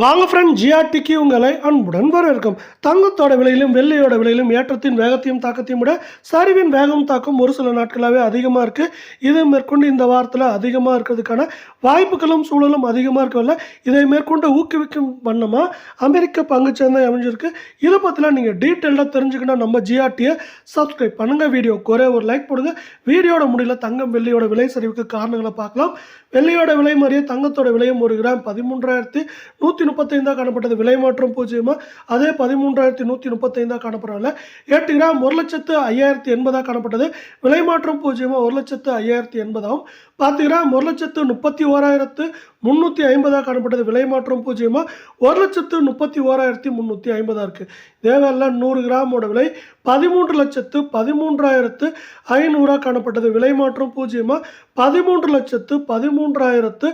வாங்க ஃப்ரெண்ட் ஜிஆர்டிக்கு உங்களை அன்புடன் வரவேற்கும். தங்கத்தோட விலையிலும் வெள்ளையோட விலையிலும் ஏற்றத்தின் வேகத்தையும் தாக்கத்தையும் விட சரிவின் வேகம் தாக்கம் ஒரு சில நாட்களாகவே அதிகமாக இருக்குது இது மேற்கொண்டு இந்த வாரத்தில் அதிகமாக இருக்கிறதுக்கான வாய்ப்புகளும் சூழலும் அதிகமாக இருக்கவில்ல இதை மேற்கொண்டு ஊக்குவிக்கும் வண்ணமாக அமெரிக்க பங்குச்சந்தை அமைஞ்சிருக்கு. இதை பற்றிலாம் நீங்கள் டீட்டெயிலாக தெரிஞ்சுக்கணும் நம்ம ஜிஆர்டியை சப்ஸ்கிரைப் பண்ணுங்கள் வீடியோ ஒரே ஒரு லைக் போடுங்க. வீடியோட முடியல தங்கம் வெள்ளியோட விலை சரிவுக்கு காரணங்களை பார்க்கலாம். வெள்ளியோட விலை மாதிரியே தங்கத்தோட விலையும் ஒரு கிராம் பதிமூன்றாயிரத்தி நூற்றி முப்பத்தைந்தாக காணப்பட்டது. விலை மாற்றம் பூஜ்ஜியமாக அதே பதிமூன்றாயிரத்தி நூற்றி முப்பத்தைந்தாக காணப்படுறாங்க எட்டு கிராம் ஒரு லட்சத்து ஐயாயிரத்தி எண்பதாக காணப்பட்டது. விலை மாற்றம் பூஜ்ஜியமாக ஒரு லட்சத்து ஐயாயிரத்தி எண்பதாகவும் பத்து கிராம் ஒரு லட்சத்து முப்பத்தி ஓராயிரத்து முந்நூற்றி ஐம்பதாக காணப்பட்டது. விலை மாற்றம் பூஜ்ஜியமாக ஒரு லட்சத்து முப்பத்தி ஓராயிரத்தி முந்நூற்றி ஐம்பதாக இருக்குது தேவையில்ல நூறு கிராமோட விலை பதிமூன்று லட்சத்து பதிமூன்றாயிரத்து ஐநூறாக காணப்பட்டது. விலை மாற்றம் பூஜ்ஜியமாக பதிமூன்று லட்சத்து பதிமூன்றாயிரத்து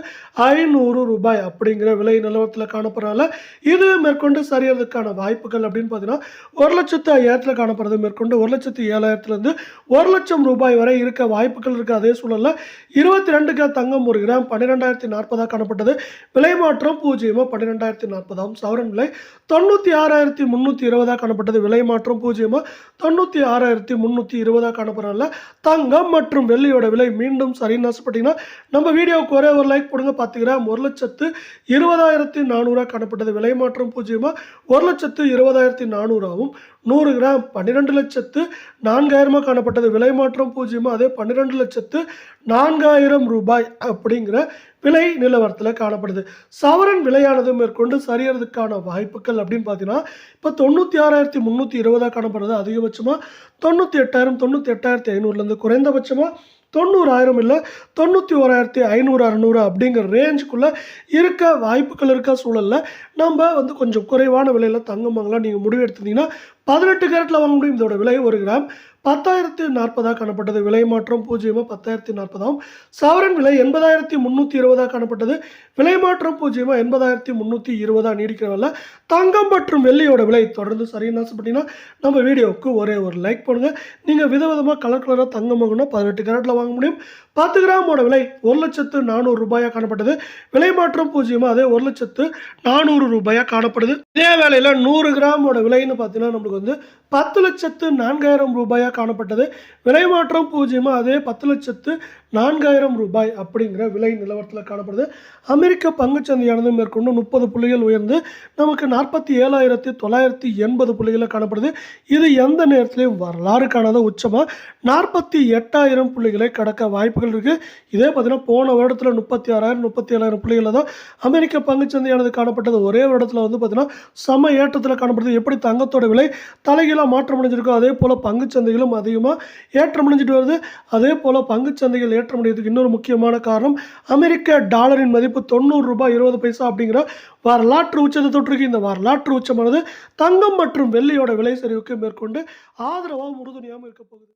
ஐநூறு ரூபாய் அப்படிங்கிற விலை நிலவரத்தில் காணப்படுறதால இது மேற்கொண்டு சரியறதுக்கான வாய்ப்புகள் அப்படின்னு பார்த்தீங்கன்னா ஒரு லட்சத்து ஐயாயிரத்தில் காணப்படுறது மேற்கொண்டு ஒரு லட்சத்து ஏழாயிரத்துலேருந்து ஒரு லட்சம் ரூபாய் வரை இருக்க வாய்ப்புகள் இருக்குது அதே சூழலில் இருபத்தி ரெண்டு கிராம் தங்கம் ஒரு கிராம் பன்னிரெண்டாயிரத்தி நாற்பதாக காணப்பட்டது. விலை மாற்றம் பூஜ்ஜியமாக பன்னிரெண்டாயிரத்தி நாற்பதாம் சவரன் விலை. தொண்ணூற்றி ஆறாயிரத்தி முந்நூற்றி இருபதாக காணப்பட்டது. விலை மாற்றம் பூஜ்ஜியமாக தொண்ணூற்றி ஆறாயிரத்தி முந்நூற்றி இருபதாக காணப்படுறதுல தங்கம் மற்றும் வெள்ளியோட விலை மீண்டும் சரின்னு ஆசைப்பட்டீங்கன்னா நம்ம வீடியோவுக்கு ஒரே ஒரு லைக் போடுங்க. பார்த்தீங்கன்னா ஒரு லட்சத்து இருபதாயிரத்தி நானூறாக காணப்பட்டது. விலை மாற்றம் பூஜ்ஜியமாக ஒரு லட்சத்து இருபதாயிரத்தி நானூறாகவும் நூறு கிராம் பன்னிரெண்டு லட்சத்து நான்காயிரமாக காணப்பட்டது. விலை மாற்றம் பூஜ்ஜியமாக அதே பன்னிரெண்டு லட்சத்து நான்காயிரம் ரூபாய் அப்படிங்கிற விலை நிலவரத்தில் காணப்படுது. சவரன் விலையானது மேற்கொண்டு சரியறதுக்கான வாய்ப்புகள் அப்படின்னு பார்த்தீங்கன்னா இப்போ தொண்ணூற்றி ஆறாயிரத்தி முந்நூற்றி இருபதாக காணப்படுறது அதிகபட்சமாக தொண்ணூற்றி எட்டாயிரம் தொண்ணூற்றி எட்டாயிரத்தி ஐநூறுலேருந்து குறைந்தபட்சமாக தொண்ணூறாயிரம் இல்லை தொண்ணூற்றி ஓராயிரத்தி ஐநூறு அறநூறு அப்படிங்கிற ரேஞ்சுக்குள்ளே இருக்க வாய்ப்புகள் இருக்க சூழலில் நம்ம வந்து கொஞ்சம் குறைவான விலையில் தங்கம் வாங்கலாம் நீங்கள் முடிவு எடுத்திருந்தீங்கன்னா பதினெட்டு கேரட்டில் வாங்க முடியும். இதோட விலை ஒரு கிராம். பத்தாயிரத்தி நாற்பதாக காணப்பட்டது. விலை மாற்றம் பூஜ்ஜியமாக பத்தாயிரத்தி நாற்பதாகவும் சவரன் விலை எண்பதாயிரத்தி முந்நூற்றி இருபதாக காணப்பட்டது. விலை மாற்றம் பூஜ்ஜியமாக எண்பதாயிரத்தி முந்நூற்றி இருபதாக நீடிக்கிறவல்ல தங்கம் மற்றும் வெள்ளியோட விலை தொடர்ந்து சரின்னு ஆசைப்பட்டீங்கன்னா நம்ம வீடியோவுக்கு ஒரே ஒரு லைக் பண்ணுங்கள் நீங்கள் விதவிதமாக கலர் கலராக தங்கம் வாங்கணும்னா பதினெட்டு கேரட்டில் வாங்க முடியும். பத்து கிராமோட விலை ஒரு லட்சத்து நானூறு ரூபாயாக காணப்பட்டது. விலை மாற்றம் பூஜ்ஜியமாக அதே ஒரு லட்சத்து நானூறு ரூபாயாக காணப்படுது. இதே வேளையில் நூறு கிராமோட விலைன்னு பார்த்தீங்கன்னா நம்மளுக்கு வந்து பத்து லட்சத்து நான்காயிரம் ரூபாயாக காணப்பட்டது. விலை மாற்றம் பூஜ்ஜியமாக அதே பத்து லட்சத்து நான்காயிரம் ரூபாய் அப்படிங்கிற விலை நிலவரத்தில் காணப்படுது. அமெரிக்க பங்குச்சந்தையானது மேற்கொண்டு முப்பது புள்ளிகள் உயர்ந்து நமக்கு நாற்பத்தி ஏழாயிரத்தி தொள்ளாயிரத்தி எண்பது புள்ளிகளில் காணப்படுது. இது எந்த நேரத்திலையும் வரலாறு காணாத உச்சமாக நாற்பத்தி எட்டாயிரம் புள்ளிகளை கடக்க வாய்ப்பு வாய்ப்புகள் இருக்குது இதே பார்த்தீங்கன்னா போன வருடத்தில் முப்பத்தி ஆறாயிரம் முப்பத்தி ஏழாயிரம் பிள்ளைகளில் தான் அமெரிக்க பங்குச்சந்தையானது காணப்பட்டது. ஒரே வருடத்தில் வந்து பார்த்தீங்கன்னா சம ஏற்றத்தில் காணப்படுது. எப்படி தங்கத்தோட விலை தலைகீழாக மாற்றம் அடைஞ்சிருக்கோ அதே போல் பங்குச்சந்தைகளும் அதிகமாக ஏற்றம் அடைஞ்சிட்டு வருது. அதே போல் பங்குச்சந்தைகள் ஏற்றம் அடைகிறதுக்கு இன்னொரு முக்கியமான காரணம் அமெரிக்க டாலரின் மதிப்பு தொண்ணூறு ரூபாய் இருபது பைசா அப்படிங்கிற வரலாற்று உச்சத்தை தொற்றுக்கு இந்த வரலாற்று உச்சமானது தங்கம் மற்றும் வெள்ளியோட விலை சரிவுக்கு மேற்கொண்டு ஆதரவாகவும் உறுதுணையாகவும் இருக்க போகுது.